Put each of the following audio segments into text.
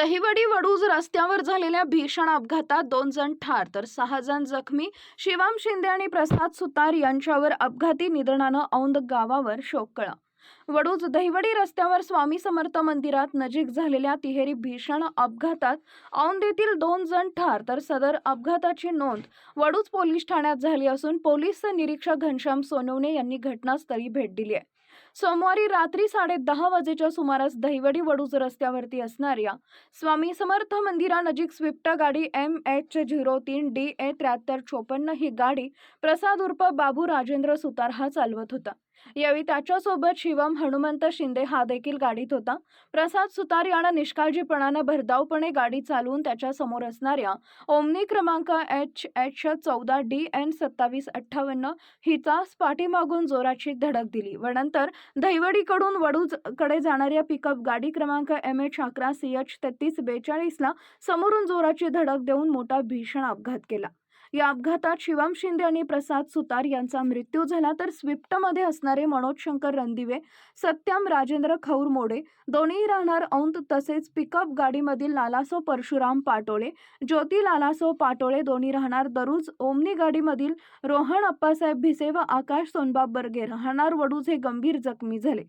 दहिवडी वडूज रस्त्यावर झालेल्या भीषण अपघातात दोन जण ठार तर सहा जण जखमी. शिवाम शिंदे आणि प्रसाद सुतार यांच्यावर अपघाती निधनानं औंद गावावर शोककळा वडूज दहिवडी रस्त्यावर स्वामी समर्थ मंदिरात नजीक झालेल्या तिहेरी भीषण अपघातात औंद येथील दोन जण ठार तर सदर अपघाताची नोंद वडूज पोलीस ठाण्यात झाली असून पोलीस निरीक्षक घनश्याम सोनवणे यांनी घटनास्थळी भेट दिली आहे. सोमवारी रात्री साडे दहा वाजेच्या सुमारास दहिवडी वडूज रस्त्यावरती असणाऱ्या स्वामी समर्थ मंदिरानजीक स्विफ्ट गाडी एम एच झिरो तीन डी ए त्र्याहत्तर चोपन्न ही गाडी प्रसाद उर्फ बाबू राजेंद्र सुतार हा चालवत होता. यावेळी त्याच्यासोबत शिवम हनुमंत शिंदे हा देखील गाडीत होता. प्रसाद सुतार यानं निष्काळजीपणानं भरधावपणे गाडी चालवून त्याच्यासमोर असणाऱ्या ओमनी क्रमांक एच एच चौदा डी एन सत्तावीस अठ्ठावन्न हिचा पाठीमागून जोराची धडक दिली व नंतर दहिवडीकडून वडूजकडे जाणाऱ्या पिकअप गाडी क्रमांक एम एच अकरा सी एच तेहतीस बेचाळीसला समोरून जोराची धडक देऊन मोठा भीषण अपघात केला. या अपघातात शिवम शिंदे आणि प्रसाद सुतार यांचा मृत्यू झाला. तर स्विफ्टमध्ये असणारे मनोज शंकर रणदिवे सत्यम राजेंद्र खौर मोडे दोन्ही राहणार औंत तसेच पिकअप गाडीमधील लालासो परशुराम पाटोळे ज्योती लालासो पाटोळे दोन्ही राहणार. दरुज ओमनी गाडीमधील रोहन अप्पासाहेब भिसे व आकाश सोनबाब बर्गे राहणार. वडूज हे गंभीर जखमी झाले.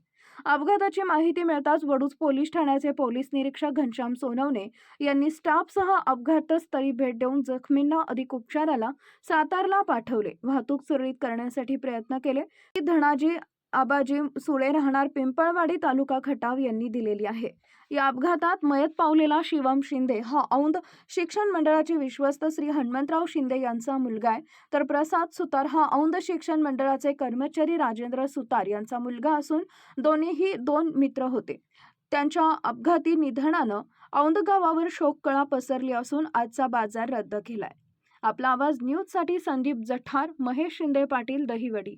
अपघाताची माहिती मिळताच वडूज पोलीस ठाण्याचे पोलीस निरीक्षक घनश्याम सोनवणे यांनी स्टाफसह अपघातस्थळी भेट देऊन जखमींना अधिक उपचाराला सातारला पाठवले. वाहतूक सुरळीत करण्यासाठी प्रयत्न केले. की धनाजी आबाजी सुळे राहणार पिंपळवाडी तालुका खटाव यांनी दिलेली आहे. या अपघातात मयत पावलेला शिवम शिंदे हा औंध शिक्षण मंडळाचे विश्वस्त श्री हनुमंतराव शिंदे यांचा मुलगा आहे. तर प्रसाद सुतार हा औंध शिक्षण मंडळाचे कर्मचारी राजेंद्र सुतार यांचा मुलगा असून दोन्हीही दोन मित्र होते. त्यांच्या अपघाती निधनानं औंध गावावर शोककळा पसरली असून आजचा बाजार रद्द केलाय. आपला आवाज न्यूजसाठी संदीप जठार महेश शिंदे पाटील दहिवडी.